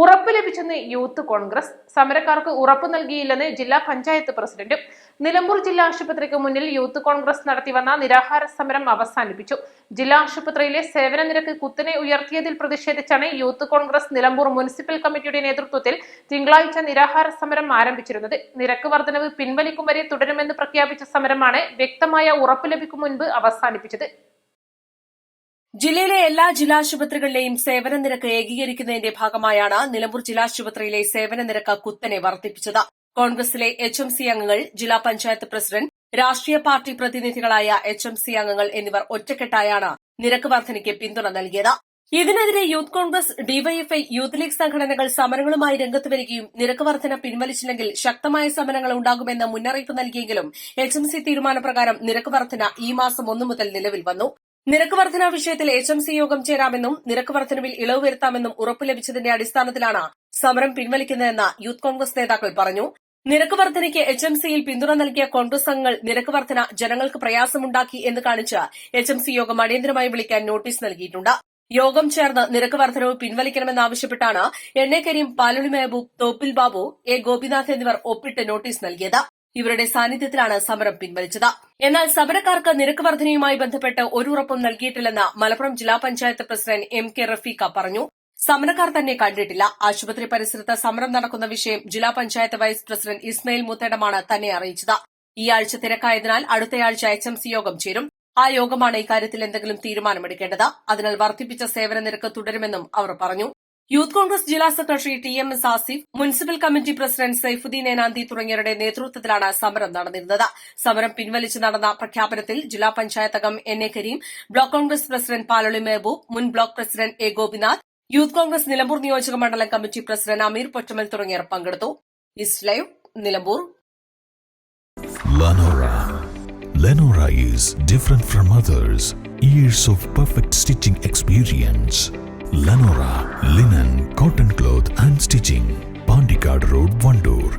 ഉറപ്പ് ലഭിച്ചെന്ന് യൂത്ത് കോൺഗ്രസ്. സമരക്കാർക്ക് ഉറപ്പ് നൽകിയില്ലെന്ന് ജില്ലാ പഞ്ചായത്ത് പ്രസിഡന്റും നിലമ്പൂർ ജില്ലാ ആശുപത്രിക്ക് മുന്നിൽ യൂത്ത് കോൺഗ്രസ് നടത്തിവന്ന നിരാഹാര സമരം അവസാനിപ്പിച്ചു. ജില്ലാ ആശുപത്രിയിലെ സേവന നിരക്ക് കുത്തനെ ഉയർത്തിയതിൽ പ്രതിഷേധിച്ചാണ് യൂത്ത് കോൺഗ്രസ് നിലമ്പൂർ മുനിസിപ്പൽ കമ്മിറ്റിയുടെ നേതൃത്വത്തിൽ തിങ്കളാഴ്ച നിരാഹാര സമരം ആരംഭിച്ചിരുന്നത്. നിരക്ക് വർധനവ് പിൻവലിക്കും വരെ തുടരുമെന്ന് പ്രഖ്യാപിച്ച സമരമാണ് വ്യക്തമായ ഉറപ്പ് ലഭിക്കും മുൻപ് അവസാനിപ്പിച്ചത്. ജില്ലയിലെ എല്ലാ ജില്ലാശുപത്രികളിലെയും സേവന നിരക്ക് ഏകീകരിക്കുന്നതിന്റെ ഭാഗമായാണ് നിലമ്പൂർ ജില്ലാശുപത്രിയിലെ സേവന നിരക്ക് കുത്തനെ വർദ്ധിപ്പിച്ചത്. കോൺഗ്രസിലെ എച്ച് എം സി അംഗങ്ങൾ ജില്ലാ പഞ്ചായത്ത് പ്രസിഡന്റ് രാഷ്ട്രീയ പാർട്ടി പ്രതിനിധികളായ എച്ച് എം സി അംഗങ്ങൾ എന്നിവർ ഒറ്റക്കെട്ടായാണ് നിരക്ക് വർധനയ്ക്ക് പിന്തുണ നൽകിയത്. ഇതിനെതിരെ youth Congress DYFI youth league സംഘടനകൾ സമരങ്ങളുമായി രംഗത്ത് വരികയും നിരക്ക് വർധന പിൻവലിച്ചില്ലെങ്കിൽ ശക്തമായ സമരങ്ങൾ ഉണ്ടാകുമെന്ന് മുന്നറിയിപ്പ് നൽകിയെങ്കിലും എച്ച് എം സി തീരുമാനപ്രകാരം നിരക്ക് വർധന ഈ മാസം ഒന്നു മുതൽ നിലവിൽ വന്നു. നിരക്ക് വർധന വിഷയത്തിൽ എച്ച് എം സി യോഗം ചേരാമെന്നും നിരക്ക് വർധനവിൽ ഇളവ് വരുത്താമെന്നും ഉറപ്പ് ലഭിച്ചതിന്റെ അടിസ്ഥാനത്തിലാണ് സമരം പിൻവലിക്കുന്നതെന്ന് യൂത്ത് കോൺഗ്രസ് നേതാക്കൾ പറഞ്ഞു. നിരക്ക് വർധനയ്ക്ക് എച്ച് എം സിയിൽ പിന്തുണ നൽകിയ കോൺഗ്രസ് അംഗങ്ങൾ നിരക്ക് വർധന ജനങ്ങൾക്ക് പ്രയാസമുണ്ടാക്കി എന്ന് കാണിച്ച് എച്ച് എം സി യോഗം അടിയന്തരമായി വിളിക്കാൻ നോട്ടീസ് നൽകിയിട്ടുണ്ട്. യോഗം ചേർന്ന് നിരക്ക് വർധനവ് പിൻവലിക്കണമെന്നാവശ്യപ്പെട്ടാണ് എണ്ണ കരീം പാലുളി മെഹബൂബ് തോപ്പിൽ ബാബു എ ഗോപിനാഥ് എന്നിവർ ഒപ്പിട്ട് നോട്ടീസ് നൽകിയത്. ഇവരുടെ സാന്നിധ്യത്തിലാണ് സമരം പിൻവലിച്ചത്. എന്നാൽ സമരക്കാർക്ക് നിരക്ക് വർധനയുമായി ബന്ധപ്പെട്ട് ഒരു ഉറപ്പും നൽകിയിട്ടില്ലെന്ന് മലപ്പുറം ജില്ലാ panchayat president M K Rafeekha പറഞ്ഞു. സമരക്കാർ തന്നെ കണ്ടിട്ടില്ല. ആശുപത്രി പരിസരത്ത് സമരം നടക്കുന്ന വിഷയം ജില്ലാ പഞ്ചായത്ത് വൈസ് പ്രസിഡന്റ് ഇസ്മയിൽ മുത്തേടമാണ് തന്നെ അറിയിച്ചത്. ഈ ആഴ്ച തിരക്കായതിനാൽ അടുത്തയാഴ്ച എച്ച് എം സി യോഗം ചേരും. ആ യോഗമാണ് ഇക്കാര്യത്തിൽ എന്തെങ്കിലും തീരുമാനമെടുക്കേണ്ടത്. അതിനാൽ വർദ്ധിപ്പിച്ച സേവന നിരക്ക് തുടരുമെന്നും അവർ പറഞ്ഞു. യൂത്ത് കോൺഗ്രസ് ജില്ലാ secretary T M S Asif municipal committee president Saifuddin Enanthi തുടങ്ങിയവരുടെ നേതൃത്വത്തിലാണ് സമരം നടന്നിരുന്നത്. സമരം പിൻവലിച്ച് നടന്ന പ്രഖ്യാപനത്തിൽ ജില്ലാ പഞ്ചായത്ത് അംഗം N A Kareem block Congress president Paloli Mehboob മുൻ block president A Gopinath youth Congress Nilambur നിയോജക മണ്ഡലം കമ്മിറ്റി പ്രസിഡന്റ് അമീർ പൊറ്റമൽ തുടങ്ങിയവർ പങ്കെടുത്തു. East live Nilambur. Lanora linen cotton cloth and stitching Pandikkad road Wandoor